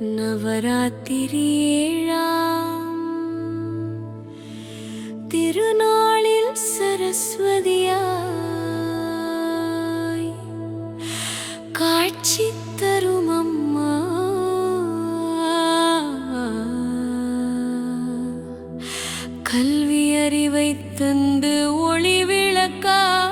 நவராத்திரி ஏழாம். திருநாளில் சரஸ்வதியாய் காட்சி தரும் அம்மா. கல்வி அறிவை தந்து ஒளி விளக்கா.